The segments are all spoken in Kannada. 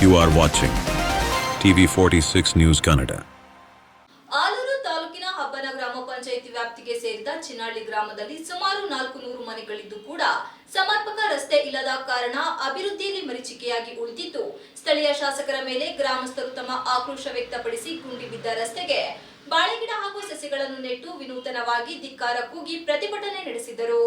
You are watching TV 46 News Kannada. Aluru ತಾಲೂಕಿನ ಹಬ್ಬನ ಗ್ರಾಮ ಪಂಚಾಯಿತಿ ವ್ಯಾಪ್ತಿಗೆ ಸೇರಿದ ಚಿನ್ನಹಳ್ಳಿ ಗ್ರಾಮದಲ್ಲಿ ಸುಮಾರು ನಾಲ್ಕು ನೂರು ಮನೆಗಳಿದ್ದು ಕೂಡ ಸಮರ್ಪಕ ರಸ್ತೆ ಇಲ್ಲದ ಕಾರಣ ಅಭಿವೃದ್ಧಿಯಲ್ಲಿ ಮರೀಚಿಕೆಯಾಗಿ ಉಳಿದಿದ್ದು, ಸ್ಥಳೀಯ ಶಾಸಕರ ಮೇಲೆ ಗ್ರಾಮಸ್ಥರು ತಮ್ಮ ಆಕ್ರೋಶ ವ್ಯಕ್ತಪಡಿಸಿ ಗುಂಡಿ ಬಿದ್ದ ರಸ್ತೆಗೆ ಬಾಳೆಗಿಡ ಹಾಗೂ ಸಸಿಗಳನ್ನು ನೆಟ್ಟು ವಿನೂತನವಾಗಿ ಧಿಕ್ಕಾರ ಕೂಗಿ ಪ್ರತಿಭಟನೆ ನಡೆಸಿದರು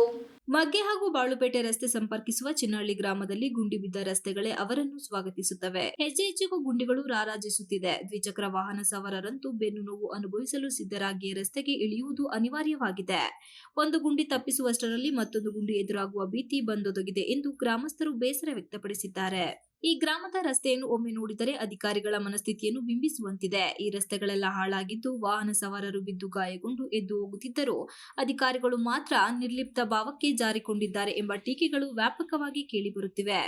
ಮಗ್ಗೆ ಹಾಗೂ ಬಾಳುಪೇಟೆ ರಸ್ತೆ ಸಂಪರ್ಕಿಸುವ ಚಿನ್ನಹಳ್ಳಿ ಗ್ರಾಮದಲ್ಲಿ ಗುಂಡಿ ಬಿದ್ದ ರಸ್ತೆಗಳೇ ಅವರನ್ನು ಸ್ವಾಗತಿಸುತ್ತವೆ. ಹೆಜ್ಜೆ ಹೆಜ್ಜೆಗೂ ಗುಂಡಿಗಳು ರಾರಾಜಿಸುತ್ತಿದೆ. ದ್ವಿಚಕ್ರ ವಾಹನ ಸವಾರರಂತೂ ಬೆನ್ನು ನೋವು ಅನುಭವಿಸಲು ಸಿದ್ಧರಾಗಿಯೇ ರಸ್ತೆಗೆ ಇಳಿಯುವುದು ಅನಿವಾರ್ಯವಾಗಿದೆ. ಒಂದು ಗುಂಡಿ ತಪ್ಪಿಸುವಷ್ಟರಲ್ಲಿ ಮತ್ತೊಂದು ಗುಂಡಿ ಎದುರಾಗುವ ಭೀತಿ ಬಂದೊದಗಿದೆ ಎಂದು ಗ್ರಾಮಸ್ಥರು ಬೇಸರ ವ್ಯಕ್ತಪಡಿಸಿದ್ದಾರೆ. ಈ ಗ್ರಾಮದ ರಸ್ತೆಯನ್ನು ಒಮ್ಮೆ ನೋಡಿದರೆ ಅಧಿಕಾರಿಗಳ ಮನಸ್ಥಿತಿಯನ್ನು ಬಿಂಬಿಸುವಂತಿದೆ. ಈ ರಸ್ತೆಗಳೆಲ್ಲ ಹಾಳಾಗಿದ್ದು ವಾಹನ ಸವಾರರು ಬಿದ್ದು ಗಾಯಗೊಂಡು ಎದ್ದು ಹೋಗುತ್ತಿದ್ದರೂ. ಅಧಿಕಾರಿಗಳು ಮಾತ್ರ ನಿರ್ಲಿಪ್ತ ಭಾವಕ್ಕೆ ಜಾರಿಕೊಂಡಿದ್ದಾರೆ ಎಂಬ ಟೀಕೆಗಳು ವ್ಯಾಪಕವಾಗಿ ಕೇಳಿಬರುತ್ತಿವೆ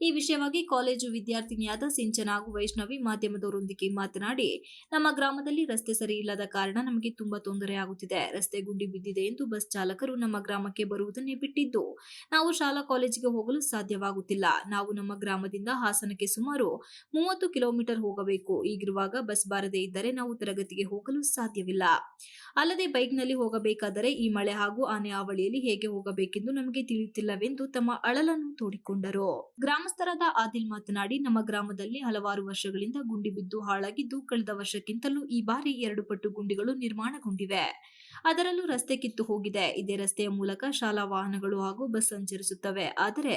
ಈ ವಿಷಯವಾಗಿ ಕಾಲೇಜು ವಿದ್ಯಾರ್ಥಿನಿಯಾದ ಸಿಂಚನ ಹಾಗೂ ವೈಷ್ಣವಿ ಮಾಧ್ಯಮದವರೊಂದಿಗೆ ಮಾತನಾಡಿ, ನಮ್ಮ ಗ್ರಾಮದಲ್ಲಿ ರಸ್ತೆ ಸರಿ ಇಲ್ಲದ ಕಾರಣ ನಮಗೆ ತುಂಬಾ ತೊಂದರೆ ಆಗುತ್ತಿದೆ. ರಸ್ತೆ ಗುಂಡಿ ಬಿದ್ದಿದೆ ಎಂದು ಬಸ್ ಚಾಲಕರು ನಮ್ಮ ಗ್ರಾಮಕ್ಕೆ ಬರುವುದನ್ನೇ ಬಿಟ್ಟಿದ್ದು, ನಾವು ಶಾಲಾ ಕಾಲೇಜಿಗೆ ಹೋಗಲು ಸಾಧ್ಯವಾಗುತ್ತಿಲ್ಲ. ನಾವು ನಮ್ಮ ಗ್ರಾಮದಿಂದ ಹಾಸನಕ್ಕೆ ಸುಮಾರು ಮೂವತ್ತು ಕಿಲೋಮೀಟರ್ ಹೋಗಬೇಕು. ಈಗಿರುವಾಗ ಬಸ್ ಬಾರದೇ ಇದ್ದರೆ ನಾವು ತರಗತಿಗೆ ಹೋಗಲು ಸಾಧ್ಯವಿಲ್ಲ. ಅಲ್ಲದೆ ಬೈಕ್ನಲ್ಲಿ ಹೋಗಬೇಕಾದರೆ ಈ ಮಳೆ ಹಾಗೂ ಆನೆ ಹಾವಳಿಯಲ್ಲಿ ಹೇಗೆ ಹೋಗಬೇಕೆಂದು ನಮಗೆ ತಿಳಿಯುತ್ತಿಲ್ಲವೆಂದು ತಮ್ಮ ಅಳಲನ್ನು ತೋಡಿಕೊಂಡರು. ಗ್ರಾಮಸ್ಥರಾದ ಆದಿಲ್ ಮಾತನಾಡಿ, ನಮ್ಮ ಗ್ರಾಮದಲ್ಲಿ ಹಲವಾರು ವರ್ಷಗಳಿಂದ ಗುಂಡಿ ಬಿದ್ದು ಹಾಳಾಗಿದ್ದು, ಕಳೆದ ವರ್ಷಕ್ಕಿಂತಲೂ ಈ ಬಾರಿ ಎರಡು ಪಟ್ಟು ಗುಂಡಿಗಳು ನಿರ್ಮಾಣಗೊಂಡಿವೆ. ಅದರಲ್ಲೂ ರಸ್ತೆ ಕಿತ್ತು ಹೋಗಿದೆ. ಇದೇ ರಸ್ತೆಯ ಮೂಲಕ ಶಾಲಾ ವಾಹನಗಳು ಹಾಗೂ ಬಸ್ ಸಂಚರಿಸುತ್ತವೆ. ಆದರೆ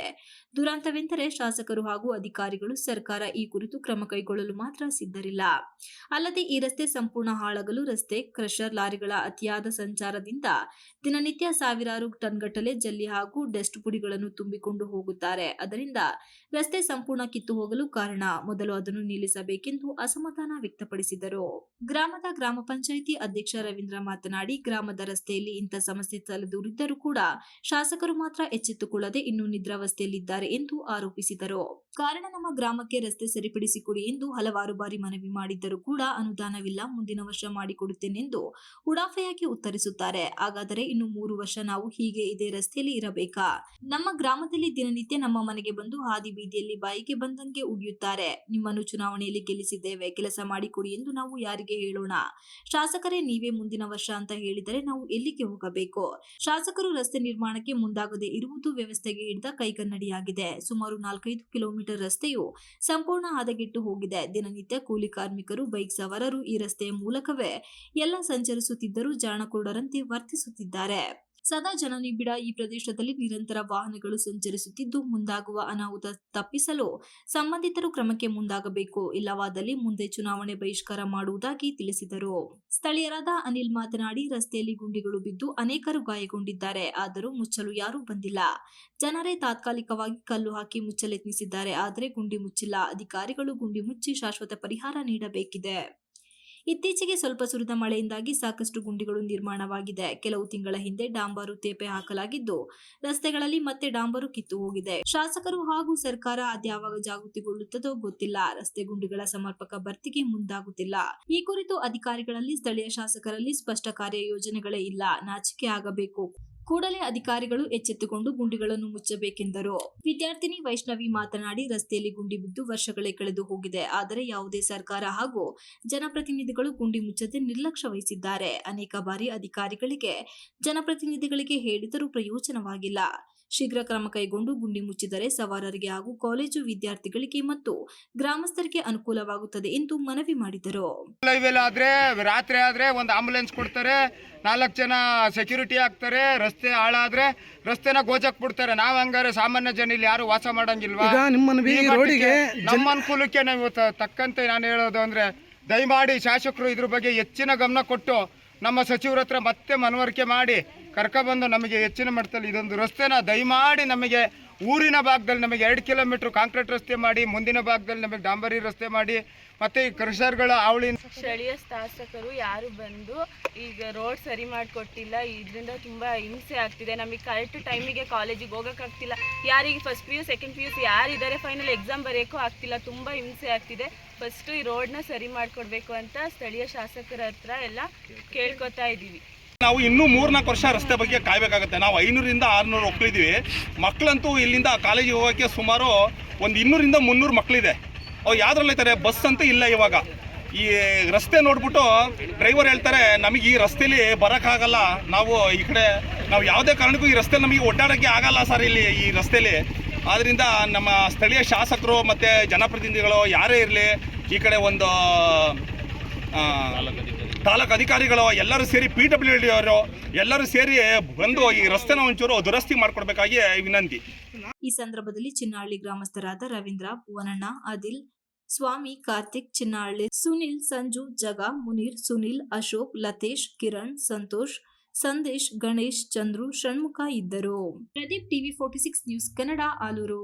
ದುರಂತವೆಂದರೆ ಶಾಸಕರು ಹಾಗೂ ಅಧಿಕಾರಿಗಳು ಸರ್ಕಾರ ಈ ಕುರಿತು ಕ್ರಮ ಕೈಗೊಳ್ಳಲು ಮಾತ್ರ ಸಿದ್ಧರಿಲ್ಲ. ಅಲ್ಲದೆ ಈ ರಸ್ತೆ ಸಂಪೂರ್ಣ ಹಾಳಾಗಲು ರಸ್ತೆ, ಕ್ರಷರ್ ಲಾರಿಗಳ ಅತಿಯಾದ ಸಂಚಾರದಿಂದ ದಿನನಿತ್ಯ ಸಾವಿರಾರು ಟನ್ಗಟ್ಟಲೆ ಜಲ್ಲಿ ಹಾಗೂ ಡಸ್ಟ್ ಪುಡಿಗಳನ್ನು ತುಂಬಿಕೊಂಡು ಹೋಗುತ್ತಾರೆ. ಅದರಿಂದ ರಸ್ತೆ ಸಂಪೂರ್ಣ ಕಿತ್ತು ಹೋಗಲು ಕಾರಣ. ಮೊದಲು ಅದನ್ನು ನಿಲ್ಲಿಸಬೇಕೆಂದು ಅಸಮಾಧಾನ ವ್ಯಕ್ತಪಡಿಸಿದರು. ಗ್ರಾಮದ ಗ್ರಾಮ ಪಂಚಾಯಿತಿ ಅಧ್ಯಕ್ಷ ರವೀಂದ್ರ ಮಾತನಾಡಿ, ಗ್ರಾಮದ ರಸ್ತೆಯಲ್ಲಿ ಇಂಥ ಸಮಸ್ಯೆ ತಲೆದೂರಿದ್ದರೂ ಕೂಡ ಶಾಸಕರು ಮಾತ್ರ ಎಚ್ಚೆತ್ತುಕೊಳ್ಳದೆ ಇನ್ನೂ ನಿದ್ರಾವಸ್ಥೆಯಲ್ಲಿದ್ದಾರೆ ಎಂದು ಆರೋಪಿಸಿದರು. ಕಾರಣ, ನಮ್ಮ ಗ್ರಾಮಕ್ಕೆ ರಸ್ತೆ ಸರಿಪಡಿಸಿಕೊಡಿ ಎಂದು ಹಲವಾರು ಬಾರಿ ಮನವಿ ಮಾಡಿದ್ದರೂ ಕೂಡ ಅನುದಾನವಿಲ್ಲ, ಮುಂದಿನ ವರ್ಷ ಮಾಡಿಕೊಡುತ್ತೇನೆಂದು ಉಡಾಫೆಯಾಗಿ ಉತ್ತರಿಸುತ್ತಾರೆ. ಹಾಗಾದರೆ ಇನ್ನು ಮೂರು ವರ್ಷ ನಾವು ಹೀಗೆ ಇದೇ ರಸ್ತೆಯಲ್ಲಿ ಇರಬೇಕಾ? ನಮ್ಮ ಗ್ರಾಮದಲ್ಲಿ ದಿನನಿತ್ಯ ನಮ್ಮ ಮನೆಗೆ ಬಂದು ಹಾದಿ ಬೀದಿಯಲ್ಲಿ ಬಾಯಿಗೆ ಬಂದಂಗೆ ಉಗಿಯುತ್ತಾರೆ. ನಿಮ್ಮನ್ನು ಚುನಾವಣೆಯಲ್ಲಿ ಗೆಲ್ಲಿಸಿದ್ದೇವೆ. ಕೆಲಸ ಮಾಡಿಕೊಡಿ ಎಂದು ನಾವು ಯಾರಿಗೆ ಹೇಳೋಣ? ಶಾಸಕರೇ, ನೀವೇ ಮುಂದಿನ ವರ್ಷ ಅಂತ ಹೇಳಿದರೆ ನಾವು ಎಲ್ಲಿಗೆ ಹೋಗಬೇಕು? ಶಾಸಕರು ರಸ್ತೆ ನಿರ್ಮಾಣಕ್ಕೆ ಮುಂದಾಗದೇ ಇರುವುದು ವ್ಯವಸ್ಥೆಗೆ ಹಿಡಿದ ಕೈಗನ್ನಡಿಯಾಗಿದೆ. ಸುಮಾರು ನಾಲ್ಕೈದು ಕಿಲೋಮೀಟರ್ ರಸ್ತೆಯು ಸಂಪೂರ್ಣ ಹದಗೆಟ್ಟು ಹೋಗಿದೆ. ದಿನನಿತ್ಯ ಕೂಲಿ ಕಾರ್ಮಿಕರು, ಬೈಕ್ ಸವಾರರು ಈ ರಸ್ತೆಯ ಮೂಲಕವೇ ಎಲ್ಲ ಸಂಚರಿಸುತ್ತಿದ್ದರೂ ಜಾಣಕೋಡರಂತೆ ವರ್ತಿಸುತ್ತಿದ್ದಾರೆ. ಸದಾ ಜನನಿಬಿಡ ಈ ಪ್ರದೇಶದಲ್ಲಿ ನಿರಂತರ ವಾಹನಗಳು ಸಂಚರಿಸುತ್ತಿದ್ದು ಮುಂದಾಗುವ ಅನಾಹುತ ತಪ್ಪಿಸಲು ಸಂಬಂಧಿತರು ಕ್ರಮಕ್ಕೆ ಮುಂದಾಗಬೇಕು. ಇಲ್ಲವಾದಲ್ಲಿ ಮುಂದೆ ಚುನಾವಣೆ ಬಹಿಷ್ಕಾರ ಮಾಡುವುದಾಗಿ ತಿಳಿಸಿದರು. ಸ್ಥಳೀಯರಾದ ಅನಿಲ್ ಮಾತನಾಡಿ, ರಸ್ತೆಯಲ್ಲಿ ಗುಂಡಿಗಳು ಬಿದ್ದು ಅನೇಕರು ಗಾಯಗೊಂಡಿದ್ದಾರೆ. ಆದರೂ ಮುಚ್ಚಲು ಯಾರೂ ಬಂದಿಲ್ಲ. ಜನರೇ ತಾತ್ಕಾಲಿಕವಾಗಿ ಕಲ್ಲು ಹಾಕಿ ಮುಚ್ಚಲೆತ್ನಿಸಿದ್ದಾರೆ. ಆದರೆ ಗುಂಡಿ ಮುಚ್ಚಿಲ್ಲ. ಅಧಿಕಾರಿಗಳು ಗುಂಡಿ ಮುಚ್ಚಿ ಶಾಶ್ವತ ಪರಿಹಾರ ನೀಡಬೇಕಿದೆ. ಇತ್ತೀಚೆಗೆ ಸ್ವಲ್ಪ ಸುರಿದ ಮಳೆಯಿಂದಾಗಿ ಸಾಕಷ್ಟು ಗುಂಡಿಗಳು ನಿರ್ಮಾಣವಾಗಿದೆ ಕೆಲವು ತಿಂಗಳ ಹಿಂದೆ ಡಾಂಬರು ತೇಪೆ ಹಾಕಲಾಗಿದ್ದು, ರಸ್ತೆಗಳಲ್ಲಿ ಮತ್ತೆ ಡಾಂಬರು ಕಿತ್ತು ಹೋಗಿದೆ. ಶಾಸಕರು ಹಾಗೂ ಸರ್ಕಾರ ಅದ್ಯಾವಾಗ ಜಾಗೃತಿಗೊಳ್ಳುತ್ತದೋ ಗೊತ್ತಿಲ್ಲ. ರಸ್ತೆ ಗುಂಡಿಗಳ ಸಮರ್ಪಕ ಭರ್ತಿಗೆ ಮುಂದಾಗುತ್ತಿಲ್ಲ. ಈ ಕುರಿತು ಅಧಿಕಾರಿಗಳಲ್ಲಿ ಸ್ಥಳೀಯ ಶಾಸಕರಲ್ಲಿ ಸ್ಪಷ್ಟ ಕಾರ್ಯ ಯೋಜನೆಗಳೇ ಇಲ್ಲ. ನಾಚಿಕೆ ಆಗಬೇಕು. ಕೂಡಲೇ ಅಧಿಕಾರಿಗಳು ಎಚ್ಚೆತ್ತುಕೊಂಡು ಗುಂಡಿಗಳನ್ನು ಮುಚ್ಚಬೇಕೆಂದರು. ವಿದ್ಯಾರ್ಥಿನಿ ವೈಷ್ಣವಿ ಮಾತನಾಡಿ, ರಸ್ತೆಯಲ್ಲಿ ಗುಂಡಿ ಬಿದ್ದು ವರ್ಷಗಳೇ ಕಳೆದು ಹೋಗಿದೆ. ಆದರೆ ಯಾವುದೇ ಸರ್ಕಾರ ಹಾಗೂ ಜನಪ್ರತಿನಿಧಿಗಳು ಗುಂಡಿ ಮುಚ್ಚದೆ ನಿರ್ಲಕ್ಷ್ಯ ವಹಿಸಿದ್ದಾರೆ ಅನೇಕ ಬಾರಿ ಅಧಿಕಾರಿಗಳಿಗೆ ಜನಪ್ರತಿನಿಧಿಗಳಿಗೆ ಹೇಳಿದರೂ ಪ್ರಯೋಜನವಾಗಿಲ್ಲ. ಶೀಘ್ರ ಕ್ರಮ ಕೈಗೊಂಡು ಗುಂಡಿ ಮುಚ್ಚಿದರೆ ಸವಾರರಿಗೆ ಹಾಗೂ ಕಾಲೇಜು ವಿದ್ಯಾರ್ಥಿಗಳಿಗೆ ಮತ್ತು ಗ್ರಾಮಸ್ಥರಿಗೆ ಅನುಕೂಲವಾಗುತ್ತದೆ ಎಂದು ಮನವಿ ಮಾಡಿದರು. ಆದ್ರೆ ರಾತ್ರಿ ಆದ್ರೆ ಒಂದು ಆಂಬುಲೆನ್ಸ್ ಕೊಡ್ತಾರೆ ನಾಲ್ಕು ಜನ ಸೆಕ್ಯೂರಿಟಿ ಹಾಕ್ತಾರೆ ರಸ್ತೆ ಹಾಳಾದ್ರೆ ರಸ್ತೆನ ಗೋಚಕ್ ಬಿಡ್ತಾರೆ. ನಾವ್ ಹಂಗಾರೆ ಸಾಮಾನ್ಯ ಜನ ಇಲ್ಲಿ ಯಾರು ವಾಸ ಮಾಡಂಗಿಲ್ವಾ? ಈಗ ನಿಮ್ಮ ಮನವಿ ರೋಡಿಗೆ ನಮ್ಮ ಅನುಕೂಲಕ್ಕೆ ನಾವು ತಕ್ಕಂತೆ ನಾನು ಹೇಳೋದು ಅಂದ್ರೆ ದಯಮಾಡಿ ಶಾಸಕರು ಇದ್ರ ಬಗ್ಗೆ ಹೆಚ್ಚಿನ ಗಮನ ಕೊಟ್ಟು ನಮ್ಮ ಸಚಿವರ ಹತ್ರ ಮತ್ತೆ ಮನವರಿಕೆ ಮಾಡಿ ಕರ್ಕೊಬಂದು ನಮಗೆ ಹೆಚ್ಚಿನ ಮಟ್ಟದಲ್ಲಿ ಇದೊಂದು ರಸ್ತೆನ ದಯಮಾಡಿ ನಮಗೆ ಊರಿನ ಭಾಗದಲ್ಲಿ ನಮಗೆ ಎರಡು ಕಿಲೋಮೀಟ್ರ್ ಕಾಂಕ್ರೀಟ್ ರಸ್ತೆ ಮಾಡಿ, ಮುಂದಿನ ಭಾಗದಲ್ಲಿ ನಮಗೆ ಡಾಂಬರಿ ರಸ್ತೆ ಮಾಡಿ, ಮತ್ತೆ ಈ ಕೃಷರ್ಗಳ ಅವಳಿ ಸ್ಥಳೀಯ ಶಾಸಕರು ಯಾರು ಬಂದು ಈಗ ರೋಡ್ ಸರಿ ಮಾಡಿಕೊಟ್ಟಿಲ್ಲ, ಇದರಿಂದ ತುಂಬ ಹಿಂಸೆ ಆಗ್ತಿದೆ. ನಮಗೆ ಕರೆಕ್ಟ್ ಟೈಮಿಗೆ ಕಾಲೇಜಿಗೆ ಹೋಗೋಕ್ಕಾಗ್ತಿಲ್ಲ ಯಾರಿಗೆ first P U second P U C ಯಾರಿದ್ದಾರೆ ಫೈನಲ್ ಎಕ್ಸಾಮ್ ಬರೆಯೋಕ್ಕೂ ಆಗ್ತಿಲ್ಲ. ತುಂಬ ಹಿಂಸೆ ಆಗ್ತಿದೆ. ಫಸ್ಟು ಈ ರೋಡ್ನ ಸರಿ ಮಾಡಿಕೊಡ್ಬೇಕು ಅಂತ ಸ್ಥಳೀಯ ಶಾಸಕರ ಹತ್ರ ಎಲ್ಲ ಕೇಳ್ಕೊತಾ ಇದ್ದೀವಿ. ನಾವು ಇನ್ನೂ ಮೂರ್ನಾಲ್ಕು ವರ್ಷ ರಸ್ತೆ ಬಗ್ಗೆ ಕಾಯಬೇಕಾಗುತ್ತೆ. ನಾವು ಐನೂರಿಂದ ಆರ್ನೂರು ಮಕ್ಕಳಿದ್ದೀವಿ ಮಕ್ಕಳಂತೂ ಇಲ್ಲಿಂದ ಕಾಲೇಜಿಗೆ ಹೋಗೋಕ್ಕೆ ಸುಮಾರು ಒಂದು ಇನ್ನೂರಿಂದ ಮುನ್ನೂರು ಮಕ್ಕಳಿದೆ ಅವ್ರು ಯಾವ್ದ್ರಲ್ಲಿ ಇದ್ದಾರೆ ಬಸ್ ಅಂತ ಇಲ್ಲ ಇವಾಗ. ಈ ರಸ್ತೆ ನೋಡ್ಬಿಟ್ಟು ಡ್ರೈವರ್ ಹೇಳ್ತಾರೆ, ನಮಗೆ ಈ ರಸ್ತೆಯಲ್ಲಿ ಬರೋಕ್ಕಾಗಲ್ಲ. ನಾವು ಈ ಕಡೆ, ನಾವು ಯಾವುದೇ ಕಾರಣಕ್ಕೂ ಈ ರಸ್ತೆ ನಮಗೆ ಒಡ್ಡಾಡೋಕ್ಕೆ ಆಗಲ್ಲ ಸರ್ ಇಲ್ಲಿ ಈ ರಸ್ತೆಯಲ್ಲಿ ಆದ್ದರಿಂದ ನಮ್ಮ ಸ್ಥಳೀಯ ಶಾಸಕರು ಮತ್ತು ಜನಪ್ರತಿನಿಧಿಗಳು ಯಾರೇ ಇರಲಿ, ಈ ಕಡೆ ಒಂದು ತಾಲೂಕು ಅಧಿಕಾರಿಗಳು, ಎಲ್ಲರೂ ಸೇರಿ ಪಿ ಡಬ್ಲ್ಯೂ ಡಿ ಅವರು, ಎಲ್ಲರೂ ಸೇರಿ ಬಂದು ಈ ರಸ್ತೆನ ಒಂಚೂರು ದುರಸ್ತಿ ಮಾಡಿಕೊಡ್ಬೇಕಾಗಿ ವಿನಂತಿ. ಈ ಸಂದರ್ಭದಲ್ಲಿ ಚಿನ್ನಹಳ್ಳಿ ಗ್ರಾಮಸ್ಥರಾದ ರವೀಂದ್ರ ಭುವನಣ್ಣ ಆದಿಲ್, ಸ್ವಾಮಿ, ಕಾರ್ತಿಕ್ ಚಿನ್ನಹಳ್ಳಿ ಸುನಿಲ್, ಸಂಜು, ಜಗ, ಮುನೀರ್, ಸುನಿಲ್, ಅಶೋಕ್, ಲತೇಶ್, ಕಿರಣ್, ಸಂತೋಷ್, ಸಂದೇಶ್, ಗಣೇಶ್, ಚಂದ್ರು, ಷಣ್ಮುಖ ಇದ್ದರು. Pradeep TV forty six news Kannada, Alur.